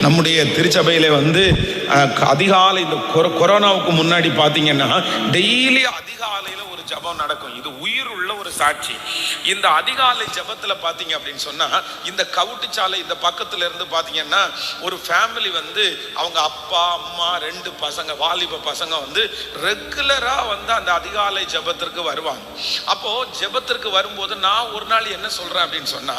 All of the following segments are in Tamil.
நம்முடைய திருச்சபையில வந்து அதிகாலை இந்த கொரோனாவுக்கு முன்னாடி பார்த்தீங்கன்னா டெய்லி அதிகாலையில ஜெபம் நடக்கும். இது உயிர் உள்ள ஒரு சாட்சி. இந்த அதிகாலை ஜெபத்துல பார்த்தீங்க அப்படின்னு சொன்னா இந்த கவுட்டுச்சாலை இந்த பக்கத்துல இருந்து பார்த்தீங்கன்னா ஒரு ஃபேமிலி வந்து அவங்க அப்பா அம்மா ரெண்டு பசங்க வாலிப பசங்க வந்து ரெகுலரா வந்து அந்த அதிகாலை ஜெபத்திற்கு வருவாங்க. அப்போ ஜெபத்திற்கு வரும்போது நான் ஒரு நாள் என்ன சொல்றேன் அப்படின்னு சொன்னா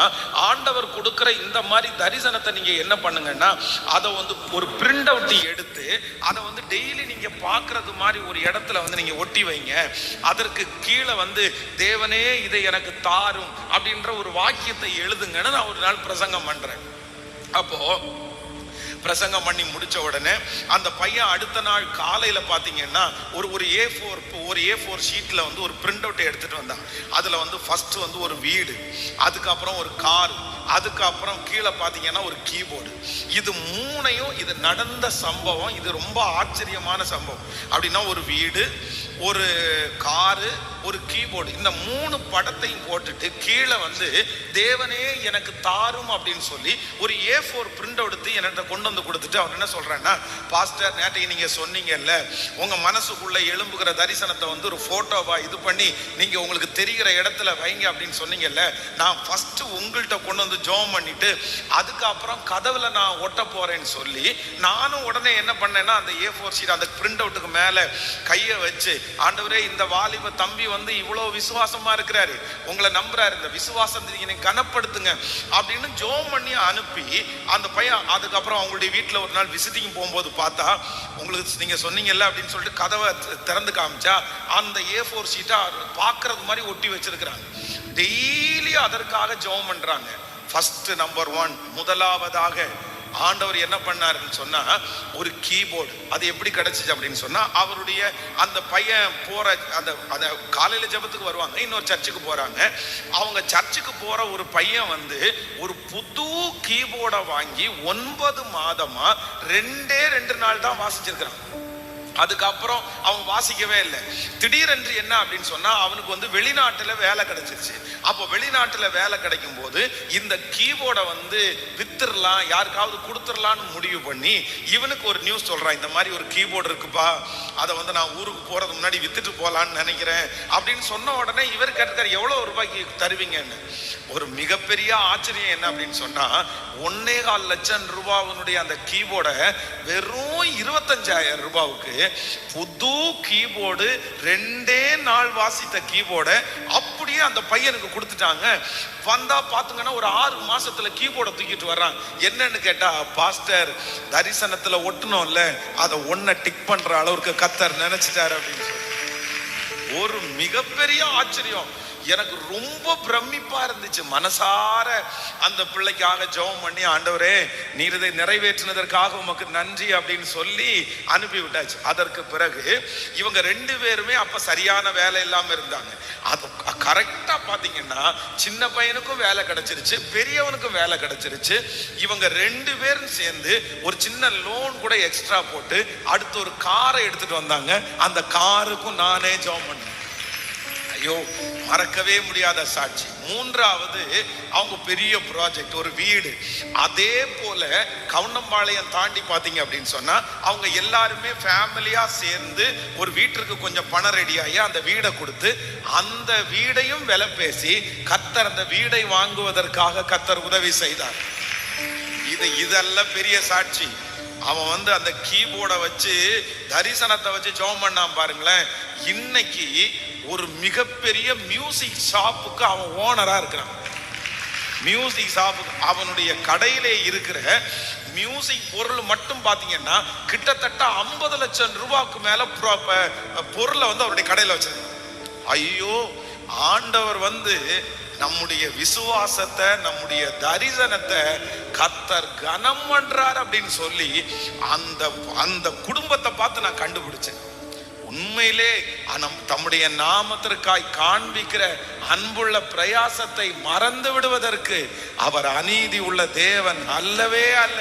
ஆண்டவர் கொடுக்கிற இந்த மாதிரி தரிசனத்தை நீங்க என்ன பண்ணுங்கன்னா அதை வந்து ஒரு பிரிண்ட் அவுட் எடுத்து அதை வந்து டெய்லி நீங்க பாக்குறது மாதிரி ஒரு இடத்துல வந்து நீங்க ஒட்டி வைங்க. அதற்கு கீழே வந்து தேவனே இதை எனக்கு தாரும் அப்படின்ற ஒரு வாக்கியத்தை எழுதுங்கன்னு நான் ஒரு நாள் பிரசங்கம் பண்றேன். அப்போ பிரசங்கம் பண்ணி முடித்த உடனே அந்த பையன் அடுத்த நாள் காலையில் பார்த்தீங்கன்னா ஒரு ஒரு ஏ ஃபோர் ஒரு ஏ ஃபோர் ஷீட்டில் வந்து ஒரு பிரிண்ட் அவுட் எடுத்துகிட்டு வந்தான். அதில் வந்து ஃபஸ்ட்டு வந்து ஒரு வீடு அதுக்கப்புறம் ஒரு கார் அதுக்கப்புறம் கீழே பார்த்தீங்கன்னா ஒரு கீபோர்டு இது மூணையும் இது நடந்த சம்பவம் இது ரொம்ப ஆச்சரியமான சம்பவம். அப்படின்னா ஒரு வீடு ஒரு காரு ஒரு கீபோர்டு இந்த மூணு படத்தையும் போட்டுட்டு கீழே வந்து தேவனே எனக்கு தாரும் அப்படின்னு சொல்லி ஒரு ஏ ஃபோர் பிரிண்ட் எடுத்து என்கிட்ட கொண்டு வந்து கொடுத்துட்டு அவர் என்ன சொல்கிறான்னா பாஸ்டர் நேற்றைக்கு நீங்கள் சொன்னீங்கல்ல உங்கள் மனசுக்குள்ளே எழும்புகிற தரிசனத்தை வந்து ஒரு ஃபோட்டோவாக இது பண்ணி நீங்கள் உங்களுக்கு தெரிகிற இடத்துல வைங்க அப்படின்னு சொன்னீங்கல்ல நான் ஃபஸ்ட்டு உங்கள்கிட்ட கொண்டு வந்து ஜோம் பண்ணிட்டு அதுக்கப்புறம் கதவில் நான் ஒட்ட போகிறேன்னு சொல்லி நானும் உடனே என்ன பண்ணேன்னா அந்த ஏ ஃபோர் ஷீட் அந்த பிரிண்ட் அவுட்டுக்கு மேலே கையை வச்சு ஆண்டவரே இந்த வாலிப தம்பி வந்து இவ்வளோ விசுவாசமாக இருக்கிறாரு உங்களை நம்புறாரு இந்த விசுவாசம் நீங்க கனப்படுத்துங்க அப்படின்னு ஜோம் பண்ணி அனுப்பி அந்த பையன் அதுக்கப்புறம் உங்களுடைய வீட்டில் ஒரு நாள் விசிட்டிங் போகும்போது பார்த்தா உங்களுக்கு நீங்கள் சொன்னீங்கல்ல அப்படின்னு சொல்லிட்டு கதவை திறந்து காமிச்சா அந்த ஏ ஃபோர் சீட்டாக பார்க்கறது மாதிரி ஒட்டி வச்சிருக்கிறாங்க. டெய்லி அதற்காக ஜெபம் பண்ணுறாங்க ஃபஸ்ட்டு நம்பர் ஒன் முதலாவதாக ஆண்டவர் என்ன பண்ணாருன்னு சொன்னா ஒரு கீபோர்டு. அது எப்படி கிடைச்சிச்சு அப்படின்னு சொன்னா அவருடைய அந்த பையன் போற அந்த அந்த காலையில ஜெபத்துக்கு வருவாங்க இன்னொரு சர்ச்சுக்கு போறாங்க. அவங்க சர்ச்சுக்கு போற ஒரு பையன் வந்து ஒரு புது கீபோர்டை வாங்கி ஒன்பது மாதமா ரெண்டே ரெண்டு நாள் தான் வாசிச்சிருக்கிறான். அதுக்கப்புறம் அவன் வாசிக்கவே இல்லை. திடீரென்று என்ன அப்படின்னு சொன்னா அவனுக்கு வந்து வெளிநாட்டுல வேலை கிடைச்சிருச்சு. அப்போ வெளிநாட்டுல வேலை கிடைக்கும் போது இந்த கீபோர்டை வந்து வித்துடலாம் யாருக்காவது கொடுத்துடலான்னு முடிவு பண்ணி இவனுக்கு ஒரு நியூஸ் சொல்றான் இந்த மாதிரி ஒரு கீபோர்டு இருக்குப்பா அதை வந்து நான் ஊருக்கு போறது முன்னாடி வித்துட்டு போலான்னு நினைக்கிறேன். அப்படின்னு சொன்ன உடனே இவர் கேட்டிருக்காரு எவ்வளவு ரூபாய்க்கு தருவீங்கன்னு? ஒரு மிகப்பெரிய ஆச்சரியம் என்ன அப்படின்னு சொன்னா ஒன்னே கால் லட்சம் ரூபாவினுடைய அந்த கீபோர்டை வெறும் இருபத்தஞ்சாயிரம் ரூபாவுக்கு புது கீபோர்டு ரெண்டே நாள் வாசித்த கீபோர்டை அப்படியே அந்த பையனுக்கு கொடுத்துட்டாங்க. வந்தா பாத்துங்கன்னா ஒரு ஆறு மாசத்துல கீபோர்டை தூக்கிட்டு வர்றான் என்னன்னு கேட்டா பாஸ்டர் தரிசனத்துல ஒட்டணும்ல அதை ஒன்ன டிக் பண்ற அளவுக்கு கத்தர் நினைச்சிட்டாரு அப்படின்னு ஒரு மிகப்பெரிய ஆச்சரியம். எனக்கு ரொம்ப பிரமிப்பா இருந்துச்சு. மனசார அந்த பிள்ளைக்காக ஜெபம் பண்ணி ஆண்டவரே நீர் இதை நிறைவேற்றினதற்காக உமக்கு நன்றி அப்படின்னு சொல்லி அனுப்பி விட்டாச்சு. அதற்கு பிறகு இவங்க ரெண்டு பேருமே அப்ப சரியான வேலை இல்லாம இருந்தாங்க. அது கரெக்டா பாத்தீங்கன்னா சின்ன பையனுக்கும் வேலை கிடைச்சிருச்சு பெரியவனுக்கும் வேலை கிடைச்சிருச்சு. இவங்க ரெண்டு பேரும் சேர்ந்து ஒரு சின்ன லோன் கூட எக்ஸ்ட்ரா போட்டு அடுத்து ஒரு காரை எடுத்துட்டு வந்தாங்க. அந்த காருக்கும் நானே ஜெபம் பண்ணேன். ஐயோ மறக்கவே முடியாத சாட்சி. மூன்றாவது அவங்க பெரிய ப்ராஜெக்ட் ஒரு வீடு. அதே போல கவுண்டம்பாளையம் தாண்டி பார்த்தீங்க அப்படின்னு சொன்னா அவங்க எல்லாருமே ஃபேமிலியா சேர்ந்து ஒரு வீட்டிற்கு கொஞ்சம் பணம் ரெடியாகி அந்த வீடை கொடுத்து அந்த வீடையும் விலை பேசி கத்தர் அந்த வீடை வாங்குவதற்காக கத்தர் உதவி செய்தார். இது இதெல்லாம் பெரிய சாட்சி. அவன் வந்து அந்த கீபோர்டை வச்சு தரிசனத்தை வச்சு ஜெபம் பண்ணான் பாருங்களேன். இன்னைக்கு ஒரு மிகப்பெரிய மியூசிக் ஷாப்புக்கு அவன் ஓனரா இருக்கிறான். மியூசிக் ஷாப்புக்கு அவனுடைய கடையிலே இருக்கிற மியூசிக் பொருள் மட்டும் பார்த்தீங்கன்னா கிட்டத்தட்ட ஐம்பது லட்சம் ரூபாய்க்கு மேல பொருளை வந்து அவருடைய கடையில் வச்சிருக்கான். ஐயோ ஆண்டவர் வந்து நம்முடைய விசுவாசத்தை நம்முடைய தரிசனத்தை கத்தர் கனம் பண்றார் அப்படின்னு சொல்லி அந்த அந்த குடும்பத்தை பார்த்து நான் கண்டுபிடிச்சேன். உண்மையிலே நம் தம்முடைய நாமத்திற்காய் காண்பிக்கிற அன்புள்ள பிரயாசத்தை மறந்து விடுவதற்கு அவர் அநீதி உள்ள தேவன் அல்லவே அல்ல.